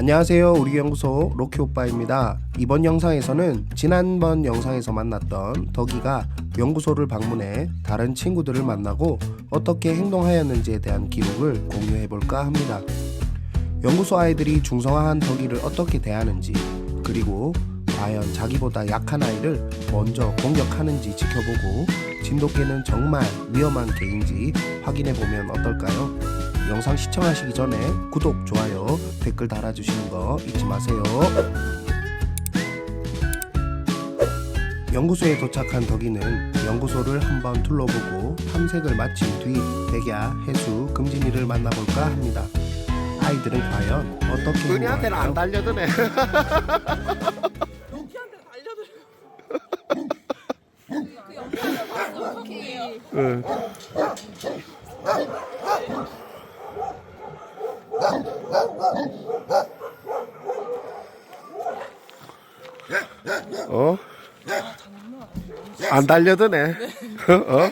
안녕하세요. 우리 연구소 로키 오빠입니다. 이번 영상에서는 지난번 영상에서 만났던 덕이가 연구소를 방문해 다른 친구들을 만나고 어떻게 행동하였는지에 대한 기록을 공유해 볼까 합니다. 연구소 아이들이 중성화한 덕이를 어떻게 대하는지 그리고 과연 자기보다 약한 아이를 먼저 공격하는지 지켜보고 진돗개는 정말 위험한 개인지 확인해 보면 어떨까요? 영상 시청하시기 전에 구독, 좋아요, 댓글 달아주시는 거 잊지 마세요. 연구소에 도착한 덕이는 연구소를 한번 둘러보고 탐색을 마친 뒤 백야, 해수, 금진이를 만나볼까 합니다. 아이들은 과연 어떻게 은희한테는 안 행동할까요? 달려드네. 로키한테 달려들어. 그 영상을 봤어, 로키. 어? 안 달려드네. 어?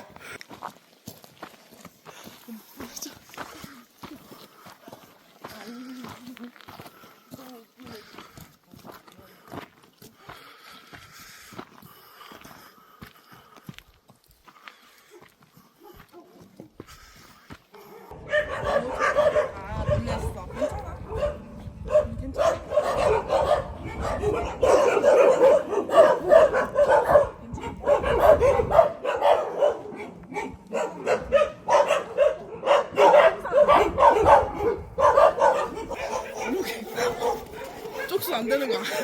쪽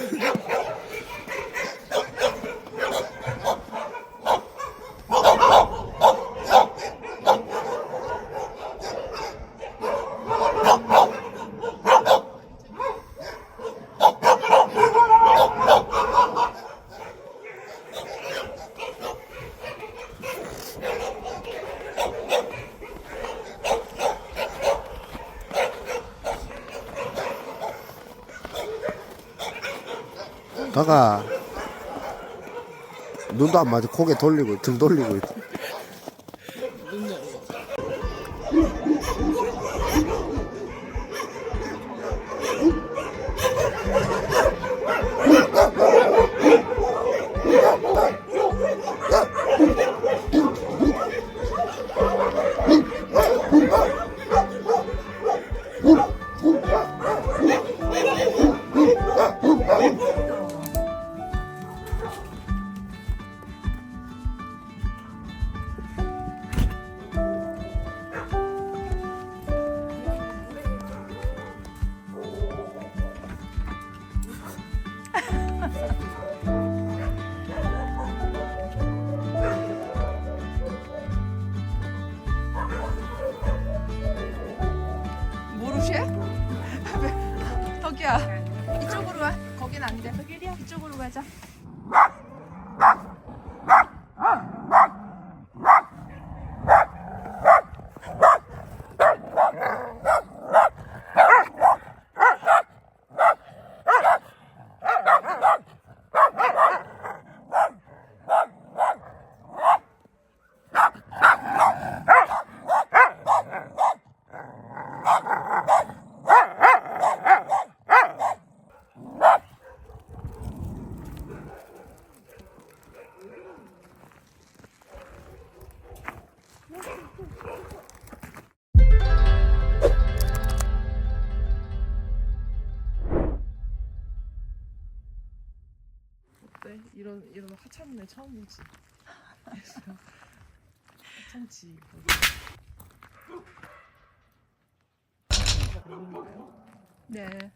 다가 눈도 안 맞아. 고개 돌리고 등 돌리고 있어. 모르쉐? 덕이야. 이쪽으로 와. 거긴 안돼. 이쪽으로 가자 이런 이런 애 처음 보지. 하찮지. 네.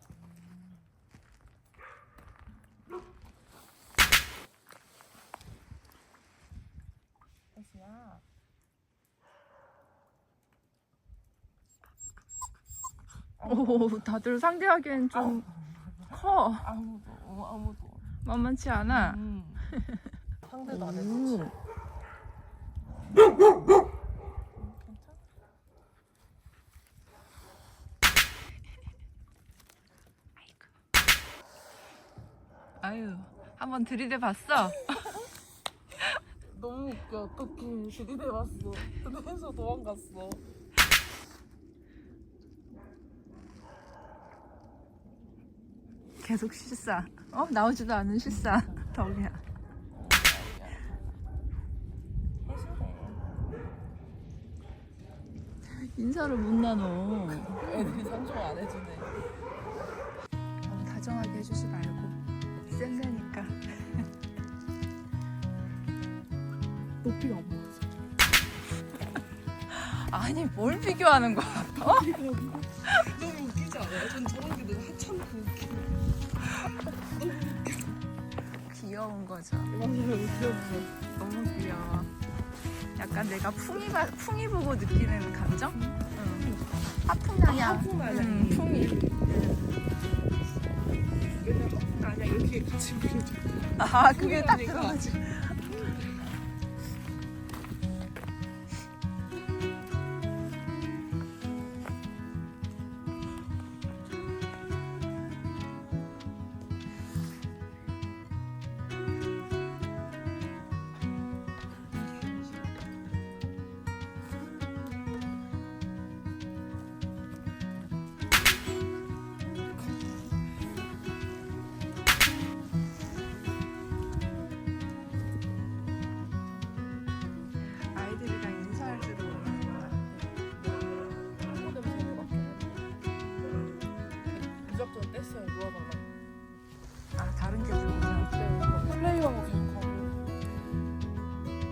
오, 다들 상대하기엔 좀 커. 아무도 어, 아무도 만만치 않아. 음. 상대도 안 해주지 아유, 한번 들이대 봤어. 너무 웃겨 어떡해 들이대 봤어 근데 혜수 도망갔어 계속 실사. 어 나오지도 않은 실사. 덕이야. 인사를 못 나눠. 애들이 상종 안 해주네. 너무 다정하게 해주지 말고 센세니까. 높이가 안맞 아. 아니 뭘 비교하는 거야? 너무 웃기지 않아요? 전 저런 게 너무 한참 웃기고. 귀여운 거죠. 맞아요, 웃겼어. 너무 귀여워. 약간 내가 풍이 봐- 풍이 보고 느끼는 감정? 응. 하풍 나냐? 하풍나냐. 응, 풍이. 맨날 하품 아니야 이렇게 같이 그려줘. 아 그게 딱. 그거지. 아 이들이랑 인사할 하고.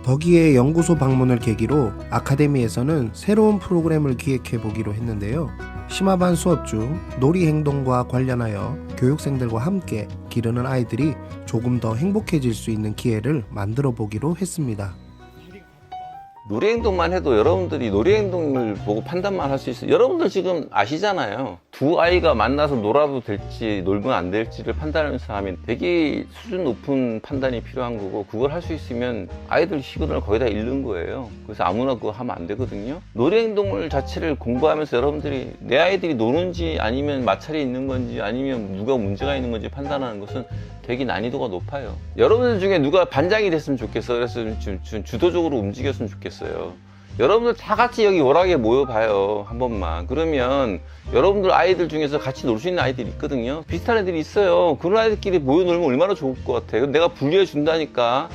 덕이의 연구소 방문을 계기로 아카데미에서는 새로운 프로그램을 기획해 보기로 했는데요. 심화반 수업 중 놀이 행동과 관련하여 교육생들과 함께 기르는 아이들이 조금 더 행복해질 수 있는 기회를 만들어 보기로 했습니다. 놀이 행동만 해도 여러분들이 놀이 행동을 보고 판단만 할 수 있어요. 여러분들 지금 아시잖아요. 두 아이가 만나서 놀아도 될지 놀면 안 될지를 판단하면서 하면 되게 수준 높은 판단이 필요한 거고 그걸 할 수 있으면 아이들 시그널을 거의 다 잃는 거예요. 그래서 아무나 그거 하면 안 되거든요. 놀이 행동을 자체를 공부하면서 여러분들이 내 아이들이 노는지 아니면 마찰이 있는 건지 아니면 누가 문제가 있는 건지 판단하는 것은 되게 난이도가 높아요. 여러분들 중에 누가 반장이 됐으면 좋겠어. 그래서 주, 주, 주도적으로 움직였으면 좋겠어요. 여러분들 다 같이 여기 워낙에 모여봐요. 한 번만. 그러면 여러분들 아이들 중에서 같이 놀 수 있는 아이들이 있거든요. 비슷한 애들이 있어요. 그런 아이들끼리 모여 놀면 얼마나 좋을 것 같아. 요 내가 분리해 준다니까.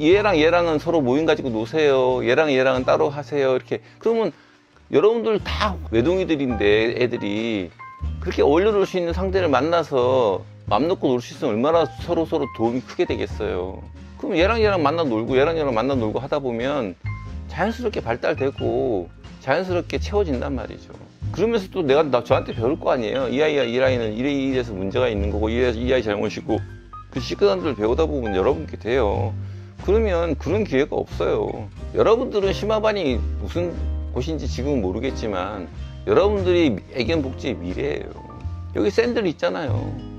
얘랑 얘랑은 서로 모임 가지고 노세요. 얘랑 얘랑은 따로 하세요. 이렇게. 그러면 여러분들 다 외동이들인데 애들이 그렇게 어울려 놀 수 있는 상대를 만나서 맘 놓고 놀 수 있으면 얼마나 서로 서로 도움이 크게 되겠어요. 그럼 얘랑 얘랑 만나 놀고 얘랑 얘랑 만나 놀고 하다 보면 자연스럽게 발달되고 자연스럽게 채워진단 말이죠. 그러면서 또 내가 나 저한테 배울 거 아니에요. 이 아이가 이 아이는 이래 이래서 문제가 있는 거고 이 아이, 이 아이 잘못이고 그 시그널들 배우다 보면 여러분께 돼요. 그러면 그런 기회가 없어요. 여러분들은 심화반이 무슨 곳인지 지금은 모르겠지만 여러분들이 애견 복지의 미래예요. 여기 샌들 있잖아요.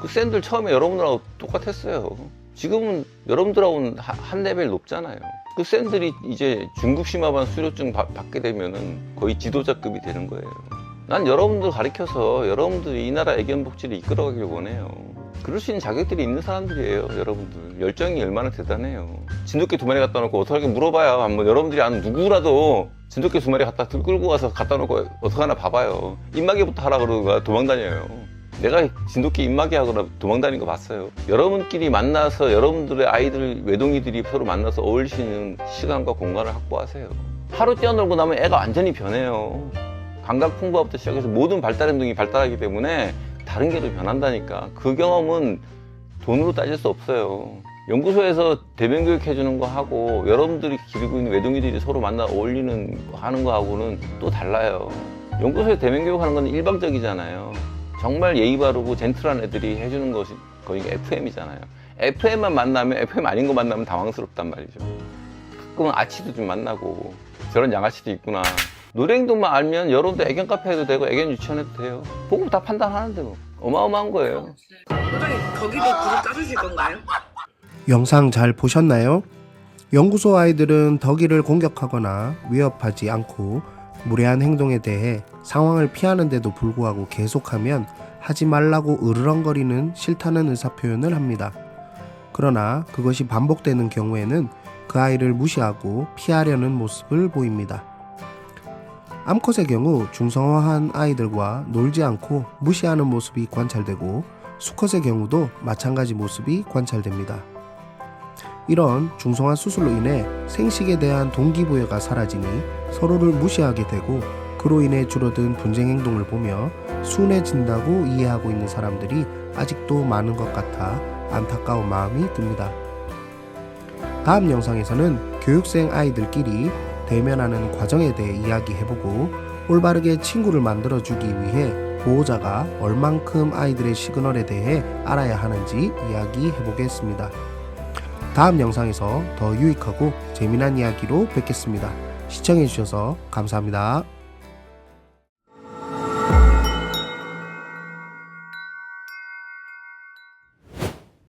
그 샌들 처음에 여러분들하고 똑같았어요. 지금은 여러분들하고는 하- 한 레벨 높잖아요. 그 샌들이 이제 중급 심화반 수료증 받, 받게 되면은 거의 지도자급이 되는 거예요. 난 여러분들 가르쳐서 여러분들이 이 나라 애견 복지를 이끌어가길 원해요. 그럴 수 있는 자격들이 있는 사람들이에요, 여러분들. 열정이 얼마나 대단해요. 진돗개 두 마리 갖다 놓고 어떻게 물어봐요. 한번 여러분들이 아는 누구라도 진돗개 두 마리 갖다 들- 끌고 가서 갖다 놓고 어떻게 하나 봐봐요. 입마개부터 하라 그러다가 도망 다녀요. 내가 진돗개 입마개 하거나 도망 다니는 거 봤어요. 여러분끼리 만나서 여러분들의 아이들, 외동이들이 서로 만나서 어울릴 수 있는 시간과 공간을 확보하세요. 하루 뛰어놀고 나면 애가 완전히 변해요. 감각 풍부화부터 시작해서 모든 발달 행동이 발달하기 때문에 다른 게도 변한다니까. 그 경험은 돈으로 따질 수 없어요. 연구소에서 대면 교육 해주는 거 하고 여러분들이 기르고 있는 외동이들이 서로 만나 어울리는 거 하는 거 하고는 또 달라요. 연구소에 대면 교육하는 건 일방적이잖아요. 정말 예의 바르고 젠틀한 애들이 해주는 것이 거의 FM이잖아요. FM만 만나면 FM 아닌 거 만나면 당황스럽단 말이죠. 가끔은 아치도 좀 만나고 저런 양아치도 있구나. 노래 행동만 알면 여러분도 애견 카페 해도 되고 애견 유치원 해도 돼요. 보고 다 판단하는데 뭐. 어마어마한 거예요. 소장님 거기도 구독 짜주실 건가요? 영상 잘 보셨나요? 연구소 아이들은 덕이를 공격하거나 위협하지 않고 무례한 행동에 대해 상황을 피하는데도 불구하고 계속하면 하지 말라고 으르렁거리는 싫다는 의사 표현을 합니다. 그러나 그것이 반복되는 경우에는 그 아이를 무시하고 피하려는 모습을 보입니다. 암컷의 경우 중성화한 아이들과 놀지 않고 무시하는 모습이 관찰되고 수컷의 경우도 마찬가지 모습이 관찰됩니다. 이런 중성화 수술로 인해 생식에 대한 동기부여가 사라지니 서로를 무시하게 되고 그로 인해 줄어든 분쟁 행동을 보며 순해진다고 이해하고 있는 사람들이 아직도 많은 것 같아 안타까운 마음이 듭니다. 다음 영상에서는 교육생 아이들끼리 대면하는 과정에 대해 이야기해보고 올바르게 친구를 만들어주기 위해 보호자가 얼만큼 아이들의 시그널에 대해 알아야 하는지 이야기해보겠습니다. 다음 영상에서 더 유익하고 재미난 이야기로 뵙겠습니다. 시청해주셔서 감사합니다.